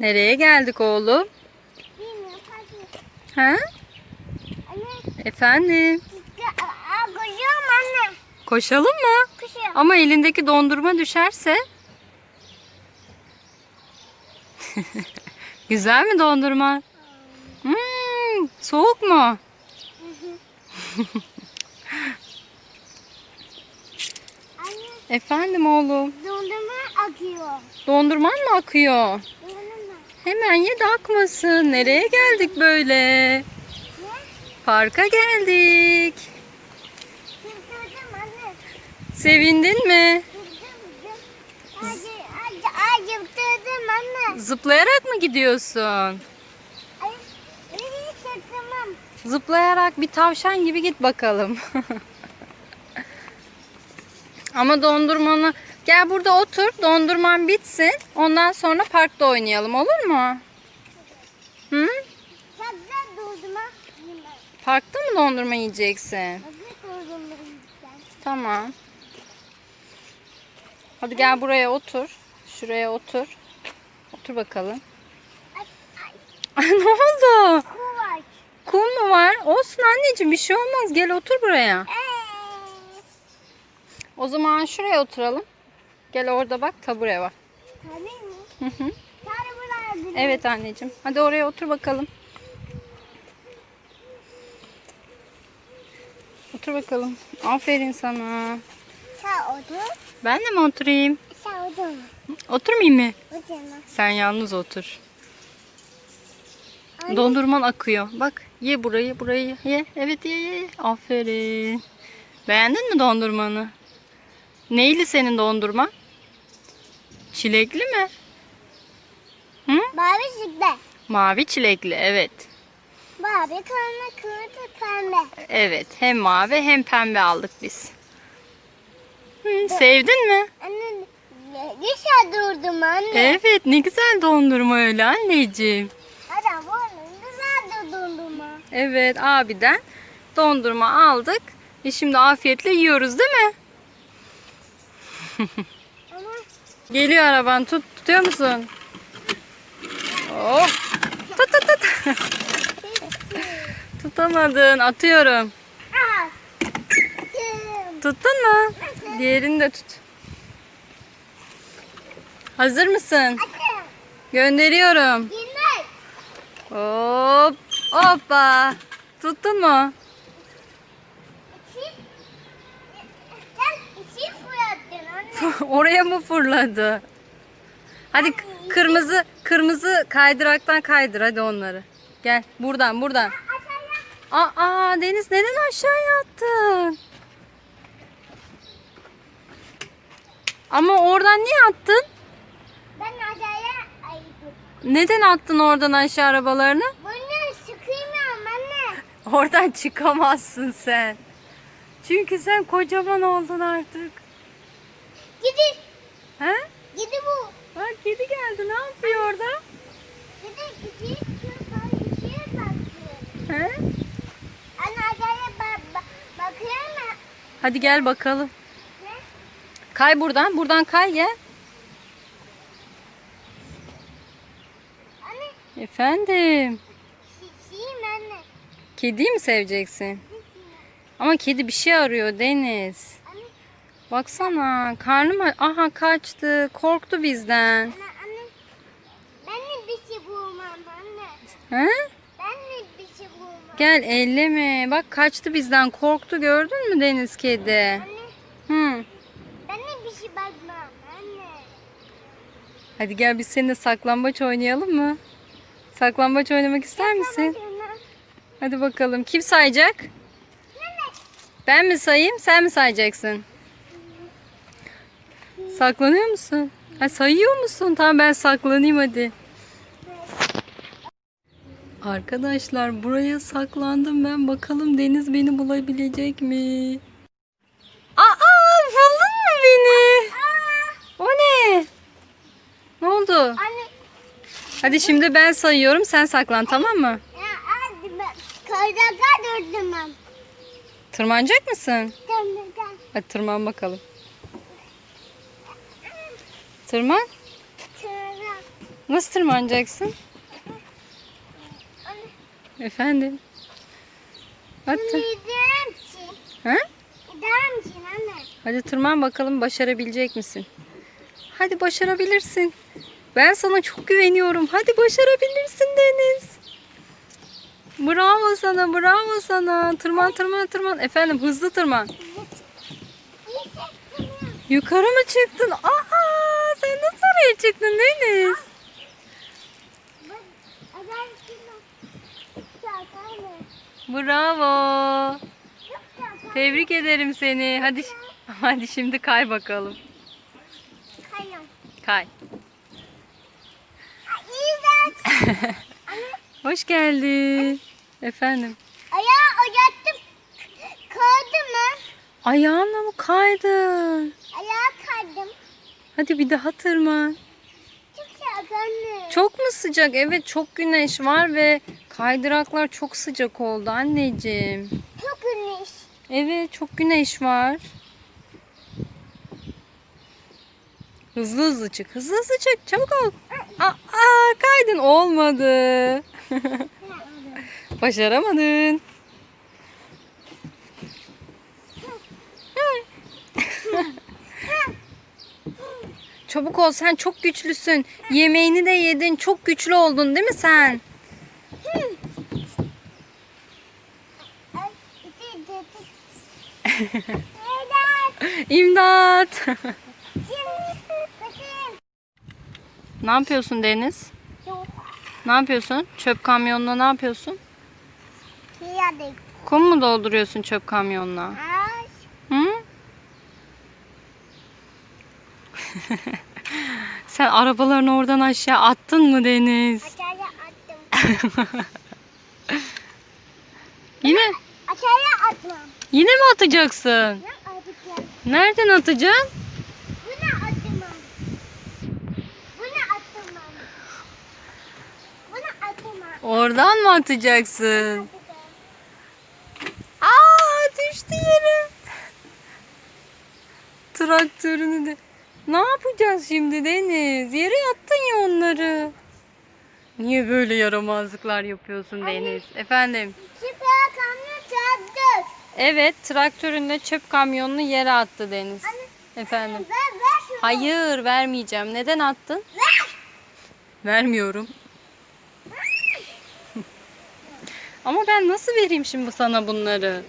Nereye geldik oğlum? Bilmiyorum. Ha? Anne. Efendim? Koşuyorum anne. Koşalım mı? Koşuyorum. Ama elindeki dondurma düşerse? Güzel mi dondurma? Hmm, soğuk mu? Efendim oğlum. dondurma akıyor. Dondurman mı akıyor? Dondurma. Hemen ye akmasın. Nereye geldik böyle? Parka geldik. Anne. Sevindin mi? Tutturdum anne. Zıplayarak mı gidiyorsun? Zıplayarak bir tavşan gibi git bakalım. Ama dondurmanı gel burada otur. Dondurman bitsin. Ondan sonra parkta oynayalım olur mu? Hı? Dondurma. Parkta mı dondurma yiyeceksin? Tamam. Hadi gel buraya otur. Şuraya otur. Otur bakalım. Ne oldu? Kum mu var? Olsun anneciğim bir şey olmaz. Gel otur buraya. Eee. O zaman şuraya oturalım. Gel orada bak tabure var. Tabii mi? Hı hı. Evet anneciğim. Hadi oraya otur bakalım. Otur bakalım. Aferin sana. Sağ otur. Ben de mi oturayım? Sağ otur. Oturmayayım mı? Oturma. Sen yalnız otur. Anne. Dondurman akıyor. Bak ye burayı burayı ye. Evet ye ye. Aferin. Beğendin mi dondurmanı? Neyli senin dondurma? Çilekli mi? Hı? Mavi şıklı. Mavi çilekli evet. Mavi kırmızı kırmızı pembe. Evet hem mavi hem pembe aldık biz. Hı, sevdin mi? Anne ne güzel durdum anne. Evet ne güzel dondurma öyle anneciğim. Adam oğlum güzel durdum ha. Evet abiden dondurma aldık. E şimdi afiyetle yiyoruz değil mi? Geliyor araban tut tutuyor musun? Oh. Tut tut tut. Tutamadın atıyorum. Tuttun mu? Diğerini de tut. Hazır mısın? Gönderiyorum. Hop. Hoppa. Tuttun mu? İçi. Sen içi fırlattın anne. Oraya mı fırladı? Hadi kırmızı kırmızı kaydıraktan kaydır hadi onları. Gel buradan buradan. Aa Deniz neden aşağıya attın? Ama oradan niye attın? Ben aşağıya ayıdım. Neden attın oradan aşağı arabalarını? Bunu sıkıyorum anne. Oradan çıkamazsın sen. Çünkü sen kocaman oldun artık. Gidi. He? Gidi bu. Bak kedi geldi. Ne yapıyor orada? Gidi bakıyor. He? Anne aşağıya ba ba bakıyor mu? Hadi gel bakalım. Ne? Kay buradan. Buradan kay gel. Anne Efendim. şişiyim anne. Kediyi mi seveceksin? Ama kedi bir şey arıyor Deniz. Baksana karnım aha kaçtı. Korktu bizden. anne, anne. Ben de bir şey bulmam anne. He? Ben de bir şey bulmam. Gel elleme. Bak kaçtı bizden. Korktu gördün mü Deniz kedi? Anne, Hı. ben de bir şey bakmam anne. Hadi gel biz seninle saklambaç oynayalım mı? Saklambaç oynamak ister misin? Hadi bakalım. Kim sayacak? Ben mi sayayım, sen mi sayacaksın? Saklanıyor musun? Ha, sayıyor musun? Tamam ben saklanayım hadi. Arkadaşlar buraya saklandım ben. Bakalım Deniz beni bulabilecek mi? Aa, buldun mu beni? O ne? Ne oldu? Anne, Hadi şimdi ben sayıyorum. Sen saklan tamam mı? kaydırakta durdum ben. Tırmanacak mısın? Tamam. Hadi tırman bakalım. Tırman. Sonra Nasıl tırmanacaksın? Efendim? İçin. Ha? Hadi tırman bakalım başarabilecek misin? Hadi başarabilirsin. Ben sana çok güveniyorum. Hadi başarabilirsin Deniz. Bravo sana, bravo sana. Tırman, tırman, tırman. Efendim hızlı tırman. Yukarı mı çıktın? Aa, oraya çıktın Deniz? Bravo. Tebrik ederim seni. Hadi hadi şimdi kay bakalım. Kay. Hoş geldin. Efendim. Ayağı oyattım. Kaydı mı? Ayağınla mı kaydın? Hadi bir daha tırman. Çok sıcak anne. Çok mu sıcak? Evet çok güneş var ve kaydıraklar çok sıcak oldu anneciğim. Çok güneş. Evet çok güneş var. Hızlı hızlı çık. Hızlı hızlı çık. Çabuk ol. Aa, aa, kaydın. Olmadı. Başaramadın. Çabuk ol sen çok güçlüsün. Yemeğini de yedin. Çok güçlü oldun değil mi sen? İmdat. Ne yapıyorsun Deniz? Ne yapıyorsun? Çöp kamyonuna ne yapıyorsun? Kum mu dolduruyorsun çöp kamyonuna? Hı? Sen arabalarını oradan aşağı attın mı Deniz? aşağıya attım. Yine Aşağıya atmam. yine mi atacaksın? Nereden atacaksın? Bunu atmam. Bunu atmam. Bunu atmam. Oradan mı atacaksın? Aa düştü yere. Traktörünü de. Ne yapacağız şimdi Deniz? Yere attın ya onları. Niye böyle yaramazlıklar yapıyorsun Deniz? Efendim? Süper kamyon traktör. Evet, traktöründe çöp kamyonunu yere attı Deniz. Efendim? Ver ver şunu. Hayır, vermeyeceğim. Neden attın? Ver. Vermiyorum. Ama ben nasıl vereyim şimdi sana bunları?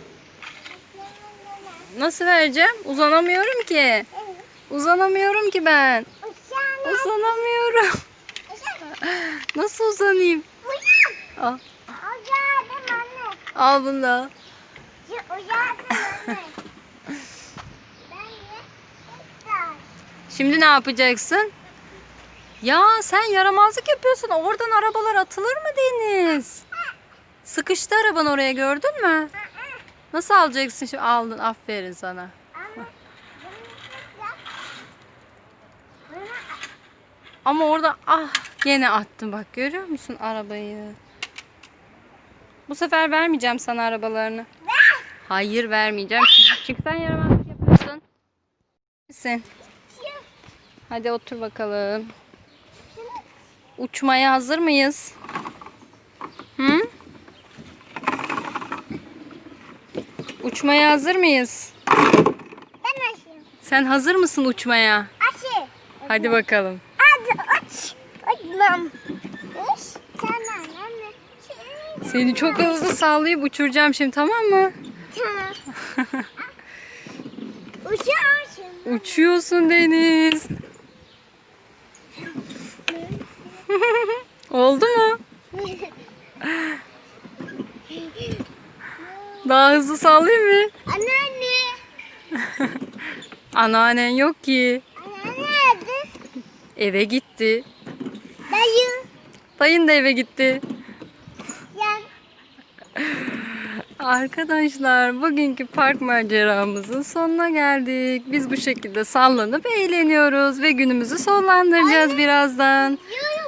Nasıl vereceğim? Uzanamıyorum ki. Evet. Uzanamıyorum ki ben. Uzanamıyorum. Nasıl uzanayım? Uyan. Al, Uyandım anne. al bunu da. Şimdi ne yapacaksın? Ya sen yaramazlık yapıyorsun. Oradan arabalar atılır mı Deniz? Sıkıştı araban oraya gördün mü? Nasıl alacaksın şimdi? Aldın. Aferin sana. Ama bunu yap. Bunu Ama orada ah gene attın bak görüyor musun arabayı? Bu sefer vermeyeceğim sana arabalarını. ver. Hayır vermeyeceğim. Çık sen yaramazlık yapıyorsun. Misin? Hadi otur bakalım. Uçmaya hazır mıyız? Hı? Uçmaya hazır mıyız? Ben açayım. Sen hazır mısın uçmaya? Açayım. Hadi bakalım. Anne. Seni çok hızlı sallayıp uçuracağım şimdi tamam mı? Tamam. Uçarsın. Uçuyorsun Deniz. Oldu mu? Daha hızlı sallayayım mı? Anneanne. Anneannen yok ki. Anneanne nerede? Eve gitti. Dayı. Dayın da eve gitti. Yan. Arkadaşlar bugünkü park maceramızın sonuna geldik. Biz bu şekilde sallanıp eğleniyoruz ve günümüzü sonlandıracağız birazdan. Yürü